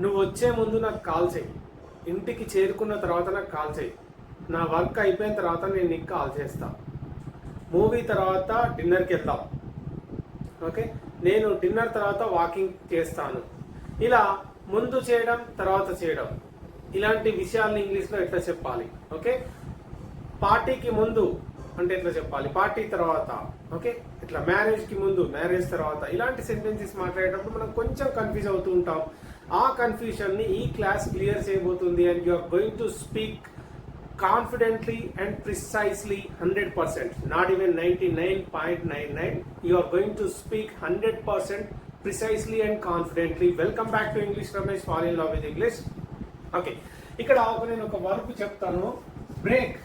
నువ్వు వచ్చే ముందు నాకు కాల్ చేయి. ఇంటికి చేరుకున్న తర్వాత నాకు కాల్ చేయి. నా వర్క్ అయిపోయిన తర్వాత నేను నీకు కాల్ చేస్తా. మూవీ తర్వాత డిన్నర్కి వెళ్దాం. ఓకే? నేను డిన్నర్ తర్వాత వాకింగ్ చేస్తాను. ఇలా ముందు చేయడం తర్వాత చేయడం. ఇలాంటి విషయాల్ని ఇంగ్లీష్లో ఎట్లా చెప్పాలి? ఓకే? పార్టీకి ముందు అంటే ఎట్లా చెప్పాలి? పార్టీ తర్వాత. ఓకే? ఇట్లా మ్యారేజ్కి ముందు మ్యారేజ్ తర్వాత. ఇలాంటి సెంటెన్సెస్ మాట్లాడేటప్పుడు మనం కొంచెం కన్ఫ్యూజ్ అవుతూ ఉంటాం. ఆ కన్ఫ్యూషన్ని ఈ క్లాస్ క్లియర్ చేయబోతుంది and you are going to speak confidently and precisely hundred percent not even ninety nine point nine nine you are going to speak hundred percent precisely and confidently welcome back to English Ramesh fall in love with English okay ఇక్కడ ఒక నేను ఒక work చెప్తాను. Break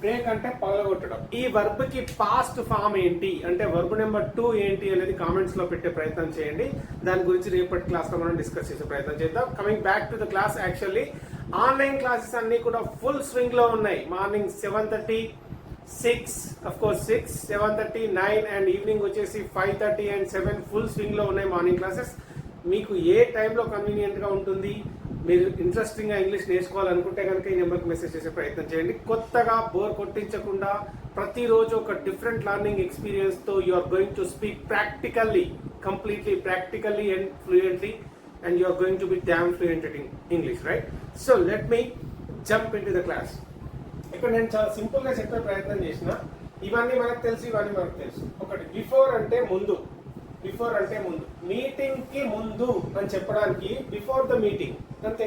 break అంటే పగలగొట్టడం. ఈ వర్బ్కి past form ఏంటి? అంటే verb number two ఏంటి అనేది కామెంట్స్లో పెట్టే ప్రయత్నం చేయండి. దాని గురించి రేపటి క్లాస్లో మనం డిస్కస్ చేసే ప్రయత్నం చేద్దాం. Coming back to the class actually online classes అన్ని కూడా ఫుల్ స్వింగ్లో ఉన్నాయి. Morning seven thirty six course six seven thirty nine and evening వచ్చేసి five thirty and seven full స్వింగ్లో ఉన్నాయి మార్నింగ్ క్లాసెస్ మీకు ఏ టైంలో కన్వీనియంట్గా ఉంటుంది? మీరు ఇంట్రెస్టింగ్గా ఇంగ్లీష్ నేర్చుకోవాలనుకుంటే కనుక ఈ నెంబర్కి మెసేజ్ చేసే ప్రయత్నం చేయండి. కొత్తగా బోర్ కొట్టించకుండా ప్రతిరోజు ఒక డిఫరెంట్ లర్నింగ్ ఎక్స్పీరియన్స్తో you are going to speak practically completely practically and fluently and you are going to be damn fluent in English right so let me jump into the class ఇక్కడ నేను చాలా సింపుల్గా చెప్పే ప్రయత్నం చేసిన. ఇవన్నీ మనకు తెలుసు ఇవన్నీ మనకు తెలుసు. ఒకటి బిఫోర్ అంటే ముందు. బిఫోర్ అంటే ముందు. మీటింగ్కి ముందు అని చెప్పడానికి బిఫోర్ ద మీటింగ్ అంతే.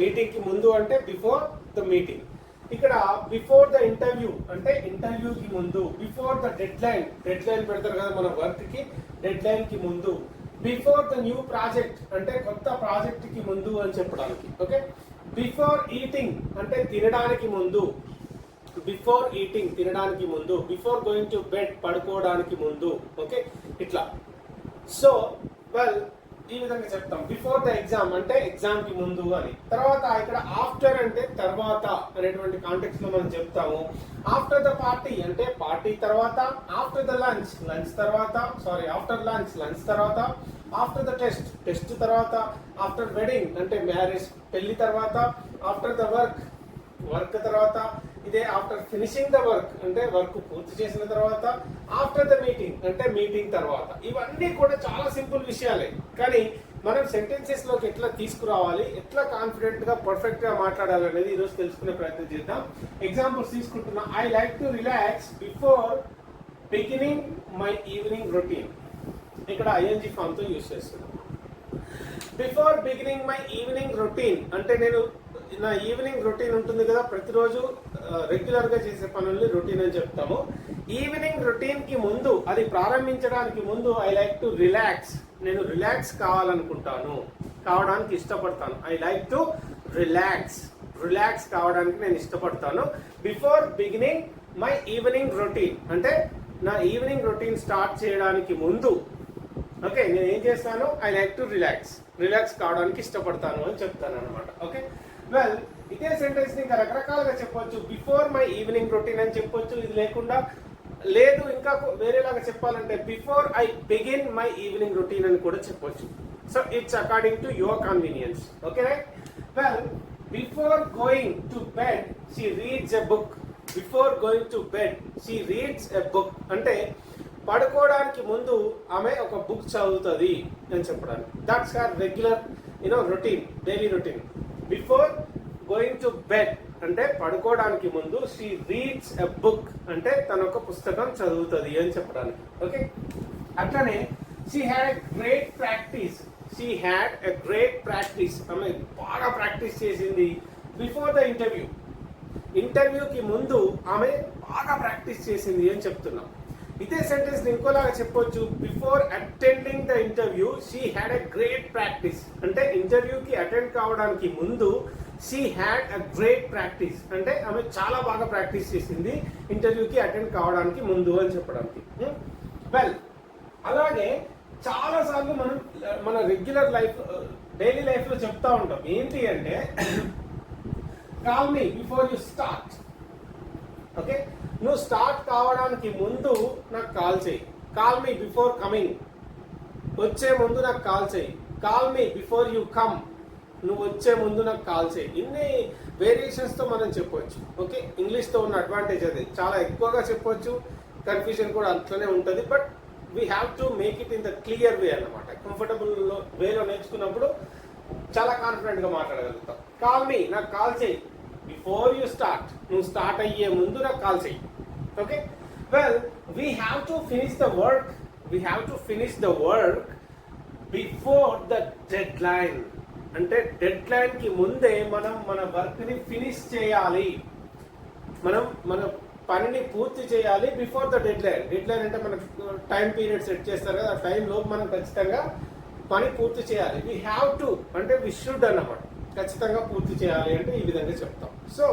మీటింగ్కి ముందు అంటే బిఫోర్ ద మీటింగ్ ఇక్కడ బిఫోర్ ద ఇంటర్వ్యూ అంటే ఇంటర్వ్యూ కి ముందు. Before the deadline deadline పెడతారు కదా మన వర్క్కి డెడ్ లైన్కి ముందు. బిఫోర్ ద న్యూ ప్రాజెక్ట్ అంటే కొత్త ప్రాజెక్ట్కి ముందు అని చెప్పడానికి. ఓకే బిఫోర్ ఈటింగ్ అంటే తినడానికి ముందు. బిఫోర్ ఈటింగ్ తినడానికి ముందు బిఫోర్ గోయింగ్ టు బెడ్ పడుకోవడానికి ముందు ఓకే ఇట్లా. సో వెల్ ఈ విధంగా చెప్తాం. బిఫోర్ ద ఎగ్జామ్ అంటే ఎగ్జామ్కి ముందు అని. తర్వాత ఇక్కడ ఆఫ్టర్ అంటే తర్వాత అనేటువంటి కాంటెక్స్లో మనం చెప్తాము. ఆఫ్టర్ ద పార్టీ అంటే పార్టీ తర్వాత ఆఫ్టర్ ద లంచ్ లంచ్ తర్వాత సారీ ఆఫ్టర్ లంచ్ లంచ్ తర్వాత ఆఫ్టర్ ద టెస్ట్ టెస్ట్ తర్వాత ఆఫ్టర్ వెడ్డింగ్ అంటే మ్యారేజ్ పెళ్ళి తర్వాత ఆఫ్టర్ ద వర్క్ వర్క్ తర్వాత ఇదే ఆఫ్టర్ ఫినిషింగ్ ద వర్క్ అంటే వర్క్ పూర్తి చేసిన తర్వాత ఆఫ్టర్ ద మీటింగ్ అంటే మీటింగ్ తర్వాత. ఇవన్నీ కూడా చాలా సింపుల్ విషయాలే. కానీ మనం సెంటెన్సెస్లోకి ఎట్లా తీసుకురావాలి ఎట్లా కాన్ఫిడెంట్గా పర్ఫెక్ట్గా మాట్లాడాలి అనేది ఈరోజు తెలుసుకునే ప్రయత్నం చేద్దాం. ఎగ్జాంపుల్స్ తీసుకుంటున్నా. I like to relax before beginning my evening routine ఇక్కడ ఐఎన్జి ఫామ్తో యూస్ చేస్తున్నాం. Before beginning my evening routine అంటే నేను నా ఈవినింగ్ రొటీన్ ఉంటుంది కదా ప్రతిరోజు రెగ్యులర్గా చేసే పనుల్ని రొటీన్ అని చెప్తాము. ఈవినింగ్ రొటీన్కి ముందు అది ప్రారంభించడానికి ముందు ఐ లైక్ టు రిలాక్స్ నేను రిలాక్స్ కావాలనుకుంటాను. కావడానికి ఇష్టపడతాను. I like to relax relax కావడానికి నేను ఇష్టపడతాను. Before beginning my evening routine అంటే నా ఈవినింగ్ రొటీన్ స్టార్ట్ చేయడానికి ముందు ఓకే నేను ఏం చేస్తాను? I like to relax relax కావడానికి ఇష్టపడతాను అని చెప్తాను అనమాట ఓకే వెల్ ఇదే సెంటెన్స్ ఇంకా రకరకాలుగా చెప్పొచ్చు. బిఫోర్ మై ఈవినింగ్ రొటీన్ అని చెప్పొచ్చు. ఇది లేకుండా లేదు ఇంకా వేరేలాగా చెప్పాలంటే before I begin my evening routine అని కూడా చెప్పొచ్చు. So it's according to your convenience okay right well before going to bed she reads a book before going to bed she reads a book అంటే పడుకోవడానికి ముందు ఆమె ఒక book చదువుతుంది అని చెప్పడానికి. That's her regular you know routine daily routine before going to bed అంటే పడుకోవడానికి ముందు షీ రీడ్స్ ఎ బుక్ అంటే తన ఒక పుస్తకం చదువుతుంది అని చెప్పడానికి. ఓకే అట్లనే she had a great practice she had a great practice ఆమె బాగా ప్రాక్టీస్ చేసింది. బిఫోర్ ద ఇంటర్వ్యూ ఇంటర్వ్యూకి ముందు ఆమె బాగా ప్రాక్టీస్ చేసింది అని చెప్తున్నాం. ఇదే సెంటెన్స్ ఇంకోలాగా చెప్పొచ్చు. Before attending the interview she had a great practice అంటే ఇంటర్వ్యూకి అటెండ్ కావడానికి ముందు she had a great practice అంటే ఆమె చాలా బాగా ప్రాక్టీస్ చేసింది ఇంటర్వ్యూకి అటెండ్ కావడానికి ముందు అని చెప్పడానికి. Hmm? వెల్ అలాగే చాలాసార్లు మనం మన రెగ్యులర్ లైఫ్ డైలీ లైఫ్లో చెప్తా ఉంటాం. ఏంటి అంటే call me before you start okay? నువ్వు స్టార్ట్ కావడానికి ముందు నాకు కాల్ చేయి. Call me before coming. వచ్చే ముందు నాకు కాల్ చేయి. Call me before you come. నువ్వు వచ్చే ముందు నాకు కాల్ చేయి. ఇన్ని వేరియేషన్స్తో మనం చెప్పొచ్చు. ఓకే? ఇంగ్లీష్తో ఉన్న అడ్వాంటేజ్ అది. చాలా ఎక్కువగా చెప్పొచ్చు. కన్ఫ్యూజన్ కూడా అట్లనే ఉంటుంది. But we have to make it in the clear way అన్నమాట. కంఫర్టబుల్ వేలో నేర్చుకున్నప్పుడు చాలా కాన్ఫిడెంట్గా మాట్లాడగలుగుతాం. కాల్ మీ నాకు కాల్ చేయి. బిఫోర్ యూ స్టార్ట్ నువ్వు స్టార్ట్ అయ్యే ముందు నాకు కాల్ చేయి okay well we have to finish the work we have to finish the work before the deadline అంటే డెడ్ లైన్కి ముందే మనం మన వర్క్ని ఫినిష్ చేయాలి. మనం మన పనిని పూర్తి చేయాలి before the deadline deadline అంటే మనకు టైం పీరియడ్ సెట్ చేస్తారు కదా ఆ టైంలో మనం ఖచ్చితంగా పని పూర్తి చేయాలి. వీ హ్యావ్ టు అంటే వి షుడ్ అన్నమాట. ఖచ్చితంగా పూర్తి చేయాలి అంటే ఈ విధంగా చెప్తాం. సో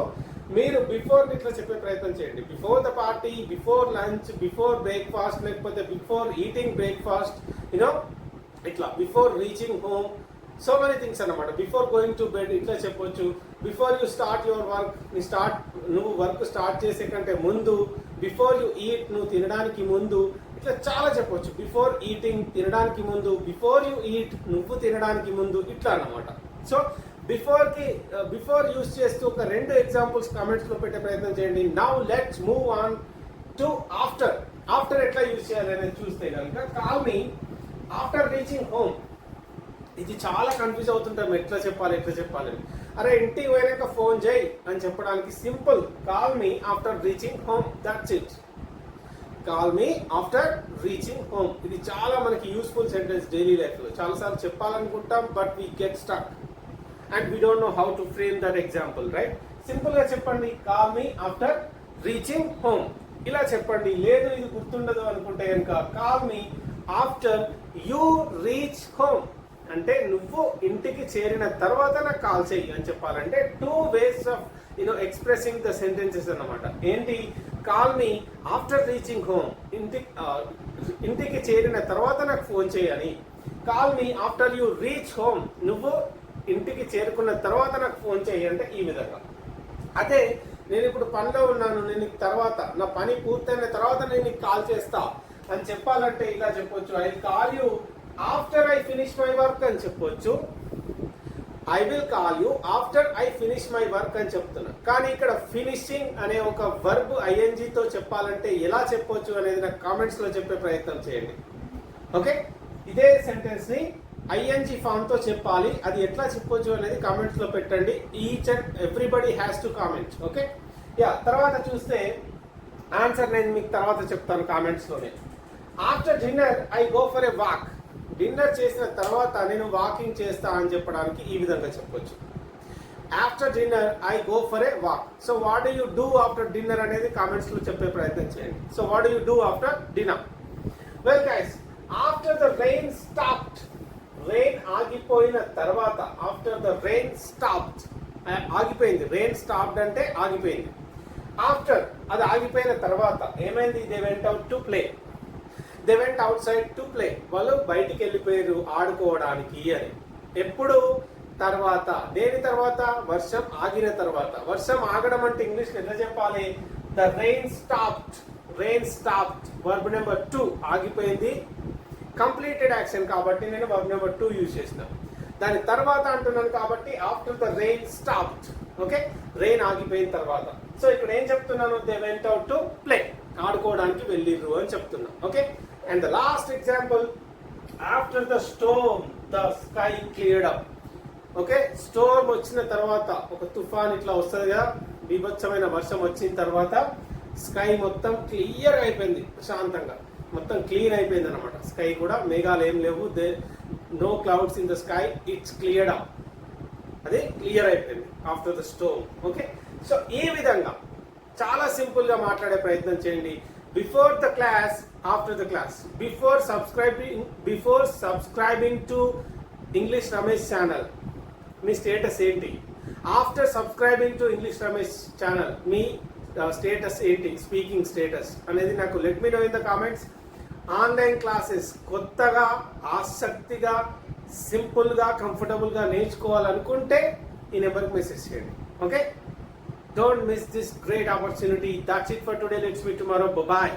మీరు బిఫోర్ ఇట్లా చెప్పే ప్రయత్నం చేయండి. Before the party before lunch before breakfast లేకపోతే before eating breakfast you know ఇట్లా before reaching home so many things అన్నమాట. బిఫోర్ గోయింగ్ టు బెడ్ ఇట్లా చెప్పొచ్చు. Before you start your work నీ స్టార్ట్ నువ్వు వర్క్ స్టార్ట్ చేసే కంటే ముందు బిఫోర్ యూ ఈట్ నువ్వు తినడానికి ముందు ఇట్లా చాలా చెప్పొచ్చు. బిఫోర్ ఈటింగ్ తినడానికి ముందు బిఫోర్ యూ ఈట్ నువ్వు తినడానికి ముందు ఇట్లా అన్నమాట. సో బిఫోర్కి బిఫోర్ యూస్ చేస్తూ ఒక రెండు ఎగ్జాంపుల్స్ కామెంట్స్లో పెట్టే ప్రయత్నం చేయండి. Now let's move on to after after ఎట్లా యూజ్ చేయాలి అనేది చూస్తే కనుక call me after reaching home ఇది చాలా కన్ఫ్యూజ్ అవుతుంటాం. ఎట్లా చెప్పాలి ఎట్లా చెప్పాలి అని. అరే ఇంటికి పోయినాక ఫోన్ చేయి అని చెప్పడానికి simple call me after reaching home that's it call me after reaching home ఇది చాలా మనకి యూస్ఫుల్ సెంటెన్స్ డైలీ లైఫ్లో చాలాసార్లు చెప్పాలనుకుంటాం but we get stuck and we don't know how to frame that example right సింపుల్గా చెప్పండి call me after reaching home ఇలా చెప్పండి లేదు ఇది గుర్తుండదు అనుకుంటే కనుక call me after you reach home అంటే నువ్వు ఇంటికి చేరిన తర్వాత నాకు కాల్ చేయి అని చెప్పాలంటే two ways of you know expressing the sentences అన్నమాట. ఏంటి? Call me after reaching home ఇంటి ఇంటికి చేరిన తర్వాత నాకు ఫోన్ చేయని call me after you reach home నువ్వు ఇంటికి చేరుకున్న తర్వాత నాకు ఫోన్ చేయండి ఈ విధంగా. అదే నేను ఇప్పుడు పనిలో ఉన్నాను నేను తర్వాత నా పని పూర్తయిన తర్వాత నేను నీకు కాల్ చేస్తా. అని చెప్పాలంటే ఇలా చెప్పొచ్చు. I call you after I finish my work అని చెప్పొచ్చు. I will call you after I finish my work అని చెప్తున్నా. కానీ ఇక్కడ ఫినిషింగ్ అనే ఒక వర్బ్ ఐఎన్జీతో చెప్పాలంటే ఎలా చెప్పొచ్చు అనేది నాకు కామెంట్స్లో చెప్పే ప్రయత్నం చేయండి. ఓకే ఇదే సెంటెన్స్ని ఐఎన్జి ఫామ్తో చెప్పాలి. అది ఎట్లా చెప్పొచ్చు అనేది కామెంట్స్లో పెట్టండి. Each and everybody has to comment okay ya తర్వాత చూస్తే ఆన్సర్ నేను మీకు తర్వాత చెప్తాను కామెంట్స్లోనే. After dinner I go for a walk dinner చేసిన తర్వాత నేను వాకింగ్ చేస్తా అని చెప్పడానికి ఈ విధంగా చెప్పొచ్చు. After dinner I go for a walk so what do you do after dinner అనేది కామెంట్స్లో చెప్పే ప్రయత్నం చేయండి. So what you do after dinner well guys after the rain stopped rain ఆగిపోయిన తర్వాత ఆఫ్టర్ ద రెయిన్ స్టాప్డ్ ఆగిపోయింది. Rain stopped అంటే ఆగిపోయింది. ఆఫ్టర్ అది ఆగిపోయిన తర్వాత ఏమైంది? They went out to play they went outside to play వాళ్ళు బయటికి వెళ్ళిపోయారు ఆడుకోవడానికి అని. ఎప్పుడు? తర్వాత. దేని తర్వాత? వర్షం ఆగిన తర్వాత. వర్షం ఆగడం అంటే ఇంగ్లీష్ ఎట్లా చెప్పాలి? The rain stopped rain stopped verb number two ఆగిపోయింది. కంప్లీటెడ్ యాక్షన్ కాబట్టి నేను వర్బ్ నెంబర్ టూ యూజ్ చేసిన. దాని తర్వాత అంటున్నాను కాబట్టి after the rain stopped. Okay? Rain ఆగిపోయిన తర్వాత. సో ఇక్కడ ఏం చెప్తున్నాను? They went out to play. ఆడుకోవడానికి వెళ్ళిర్రు అని చెప్తున్నా. Okay? And the last example. After the storm the sky cleared up. Okay? Storm వచ్చిన తర్వాత ఒక తుఫాన్ ఇట్లా వస్తుంది కదా? బీభత్సమైన వర్షం వచ్చిన తర్వాత స్కై మొత్తం క్లియర్ అయిపోయింది ప్రశాంతంగా. మొత్తం క్లీన్ అయిపోయింది అనమాట స్కై కూడా మేఘాలు ఏం లేవు. They no clouds in the sky. It's cleared up. అదే క్లియర్ అయిపోయింది after the storm. Okay? So ఈ విధంగా? చాలా సింపుల్గా మాట్లాడే ప్రయత్నం చేయండి. Before the class after the class. Before subscribing before subscribing to English Ramesh channel. Me status ఏంటి? After subscribing to English Ramesh channel me status ఏంటి? స్పీకింగ్ స్టేటస్ అనేది నాకు let me know in the comments. Online classes కొత్తగా ఆసక్తిగా సింపుల్గా కంఫర్టబుల్గా నేర్చుకోవాలనుకుంటే ఈ నెంబర్కి మెసేజ్ చేయండి. Okay? Don't miss this great opportunity that's it for today let's meet tomorrow bye